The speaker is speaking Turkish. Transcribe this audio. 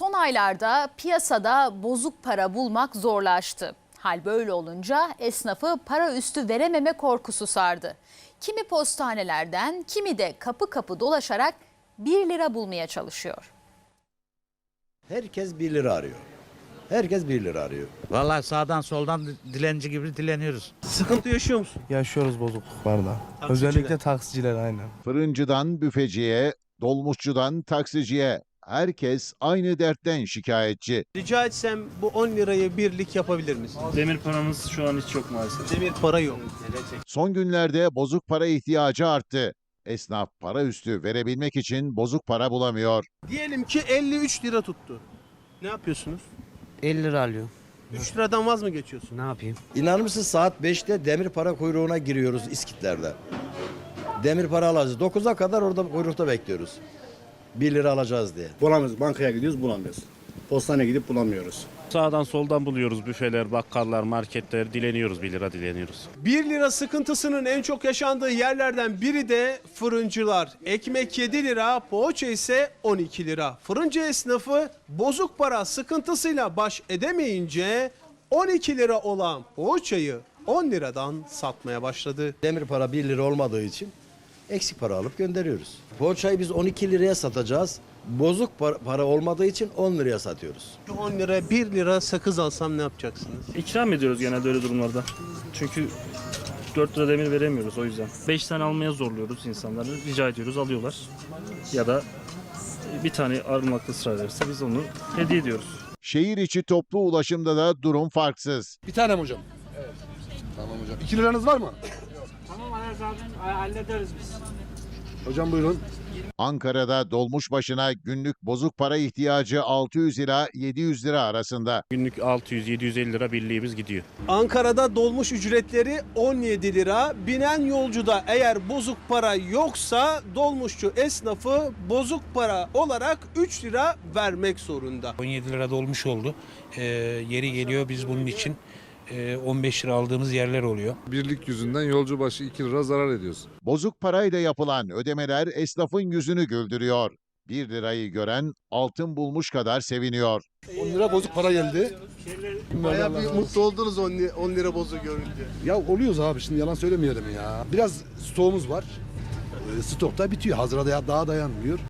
Son aylarda piyasada bozuk para bulmak zorlaştı. Hal böyle olunca esnafı para üstü verememe korkusu sardı. Kimi postanelerden, kimi de kapı kapı dolaşarak 1 lira bulmaya çalışıyor. Herkes 1 lira arıyor. Herkes 1 lira arıyor. Vallahi sağdan soldan dilenci gibi dileniyoruz. Sıkıntı yaşıyor musun? Yaşıyoruz bozukluklarda. Taksiciler. Özellikle taksiciler aynen. Fırıncıdan büfeciye, dolmuşçudan taksiciye herkes aynı dertten şikayetçi. Rica etsem bu 10 lirayı birlik yapabilir misin? Demir paramız şu an hiç yok maalesef. Demir para yok. Son günlerde bozuk para ihtiyacı arttı. Esnaf para üstü verebilmek için bozuk para bulamıyor. Diyelim ki 53 lira tuttu. Ne yapıyorsunuz? 50 lira alıyor. 3 liradan vaz mı geçiyorsun? Ne yapayım? İnanır mısın saat 5'te demir para kuyruğuna giriyoruz İskitlerde. Demir para alacağız. 9'a kadar orada kuyrukta bekliyoruz. 1 lira alacağız diye. Bulamıyoruz. Bankaya gidiyoruz bulamıyoruz. Postaneye gidip bulamıyoruz. Sağdan soldan buluyoruz büfeler, bakkallar, marketler dileniyoruz 1 lira dileniyoruz. 1 lira sıkıntısının en çok yaşandığı yerlerden biri de fırıncılar. Ekmek 7 lira, poğaça ise 12 lira. Fırıncı esnafı bozuk para sıkıntısıyla baş edemeyince 12 lira olan poğaçayı 10 liradan satmaya başladı. Demir para 1 lira olmadığı için eksik para alıp gönderiyoruz. Poğaçayı biz 12 liraya satacağız. Bozuk para, para olmadığı için 10 liraya satıyoruz. Şu 10 lira 1 lira sakız alsam ne yapacaksınız? İkram ediyoruz genelde öyle durumlarda. Çünkü 4 lira demir veremiyoruz o yüzden. 5 tane almaya zorluyoruz insanları. Rica ediyoruz alıyorlar. Ya da bir tane almakta ısrar ederse biz onu hediye ediyoruz. Şehir içi toplu ulaşımda da durum farksız. Bir tane mi hocam? Evet. Tamam hocam. 2 liranız var mı? Tamam Ayaz abi hallederiz biz. Hocam buyurun. Ankara'da dolmuş başına günlük bozuk para ihtiyacı 600 ila 700 lira arasında. Günlük 600-750 lira birliğimiz gidiyor. Ankara'da dolmuş ücretleri 17 lira. Binen yolcuda eğer bozuk para yoksa dolmuşçu esnafı bozuk para olarak 3 lira vermek zorunda. 17 lira dolmuş oldu. Ee, yeri geliyor biz bunun için 15 lira aldığımız yerler oluyor. Birlik yüzünden yolcu başı 2 lira zarar ediyoruz. Bozuk parayla yapılan ödemeler esnafın yüzünü güldürüyor. 1 lirayı gören altın bulmuş kadar seviniyor. 10 lira bozuk para geldi. Bayağı bir mutlu oldunuz 10 lira, bozuk görünce. Ya oluyoruz abi şimdi yalan söylemeyelim ya. Biraz stoğumuz var. Ee, Stokta bitiyor. Hazıra da daha dayanmıyor.